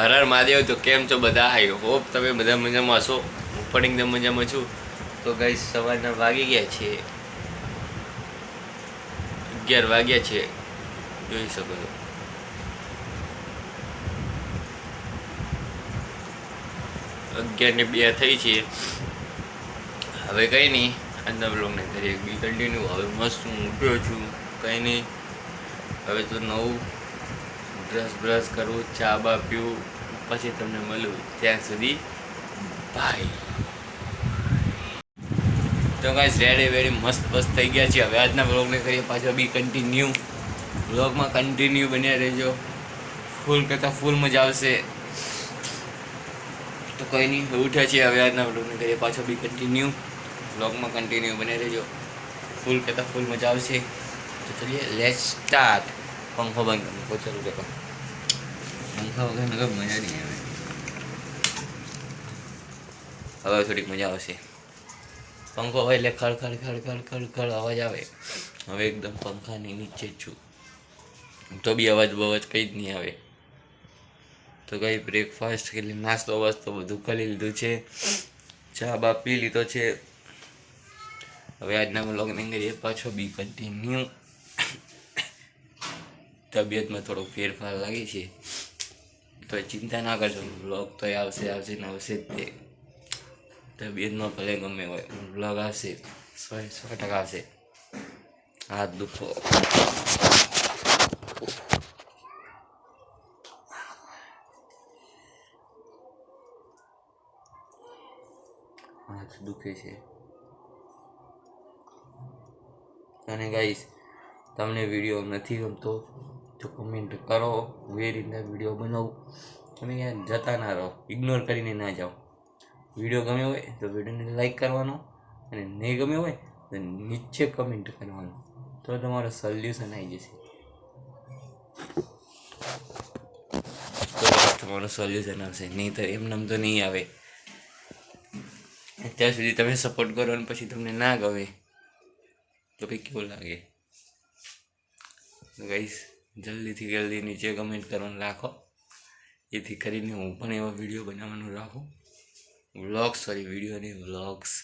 હર હર મહાદેવ, તો કેમ છો બધા? આઈ હોપ તમે બધા મજામાં હશો હું પણ એકદમ મજામાં છું. તો ગઈ સવારના વાગી ગયા છે. અગિયાર વાગ્યા છે. જોઈ શકો છો. અગિયાર ને બે થઈ છે. હવે કંઈ નહીં આજના બ્લોગને કરીએ બી કન્ટિન્યુ હવે મસ્ત હું ઉઠ્યો છું. કંઈ નહીં હવે તો નવું બ્રશ બ્રશ કરવું ચા બા પીવું પછી તમને મળું ત્યાં સુધી. ભાઈ તો કાંઈ રેડી વેડી મસ્ત મસ્ત થઈ ગયા છે હવે આજના બ્લોગને કરીએ પાછો બી કન્ટિન્યુ બ્લોગમાં કન્ટિન્યુ બન્યા રહેજો. ફૂલ કરતાં ફૂલ મજા આવશે. તો કંઈ નહીં ઉઠ્યા છે હવે આજના બ્લોગને કરીએ પાછો બી કન્ટિન્યુ બ્લોગમાં કન્ટિન્યુ બને રહેજો. ફૂલ કરતાં ફૂલ મજા આવશે. તો ચલીએ લેટ સ્ટાર્ટ પંખો બંધ પંખો વગર નકર મજા નહીં આવે. હવે થોડીક મજા આવશે. પંખો હોય એટલે ખડ ખડ ખડ ખડ ખડ ખડ અવાજ આવે. હવે એકદમ પંખાની નીચે જ છું. તો બી અવાજ બવાજ કંઈ જ નહીં આવે. તો કંઈ બ્રેકફાસ્ટ કે નાસ્તો વાસ્તો બધું કરી લીધું છે. ચા બા પી લીધો છે. હવે આજના વ્લોગની કરીએ પાછો બી કન્ટિન્યુ તબિયતમાં થોડો ફેરફાર લાગે છે. તો ચિંતા ના કરજો બ્લોગ તો આવશે આવશે ને આવશે જ તે. તબિયતમાં ભલે ગમે હોય બ્લોગ આવશે, સો સો ટકા આવશે. હાથ દુખો. હાથ દુખે છે. અને ગાઈસ તમને વીડિયો નથી ગમતો તો કમેન્ટ કરો, હું એ રીતના વીડિયો બનાવું. તમે ક્યાં જતા ના રહો ઇગ્નોર કરીને ના જાઓ. વીડિયો ગમ્યો હોય તો વિડીયોને લાઈક કરવાનો અને નહીં ગમ્યો હોય તો નીચે કમેન્ટ કરવાનું. તો તમારો સોલ્યુશન આવી જશે. તો તમારું સોલ્યુશન આવશે. નહીં તો એમનેમ તો નહીં આવે. અત્યાર સુધી તમે સપોર્ટ કરો અને પછી તમને ના ગમે. તો કંઈ કેવું લાગે? ગઈશ જલ્દીથી જલ્દી નીચે કમેન્ટ કરવાનું રાખો. એથી કરીને હું પણ એવા વીડિયો બનાવવાનું રાખું. વ્લોગ્સ, સોરી, વીડિયો નહીં, વ્લોગ્સ.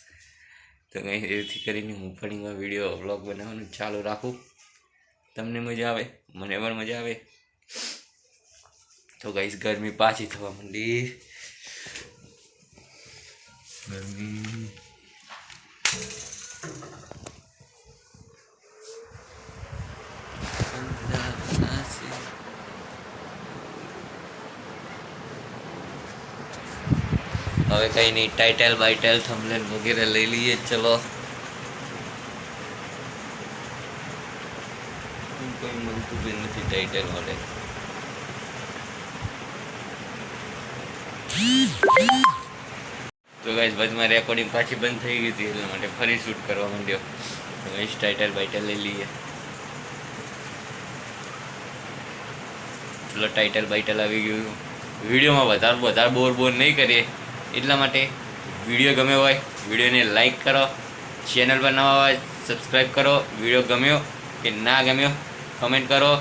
તો કંઈ એથી કરીને હું પણ એવા વીડિયો, વ્લોગ બનાવવાનું ચાલુ રાખું. તમને મજા આવે? મને પણ મજા આવે. તો ગઈશ ગરમી પાછી થવા માંડી. ગરમી. હવે કઈ નહીં ટાઇટલ બાઇટલ થમલેન વગેરે લઈ લઈએ, ચલો. કોઈ મળતું બી નથી ટાઇટલ મળે તો ગાઈસ વચમાં રેકોર્ડિંગ પાછી બંધ થઈ ગઈ હતી, એટલા માટે ફરી શૂટ કરવા માંડ્યો. તો ગાઈસ ટાઇટલ બાઇટલ લઈ લઈએ. ચલો ટાઇટલ બાઇટલ આવી ગયું વિડીયોમાં વધારે વધારે બોર બોર નહીં કરીએ. એટલા માટે વીડિયો ગમ્યો હોય વિડીયોને લાઇક કરો. ચેનલ પર નવા હોય સબસ્ક્રાઈબ કરો. વીડિયો ગમ્યો કે ના ગમ્યો કમેન્ટ કરો.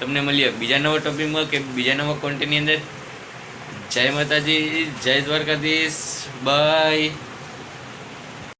તમને મળીએ બીજા નવા ટોપિકમાં કે બીજા નવા કોન્ટેન્ટની અંદર. જય માતાજી, જય દ્વારકાધીશ. બાય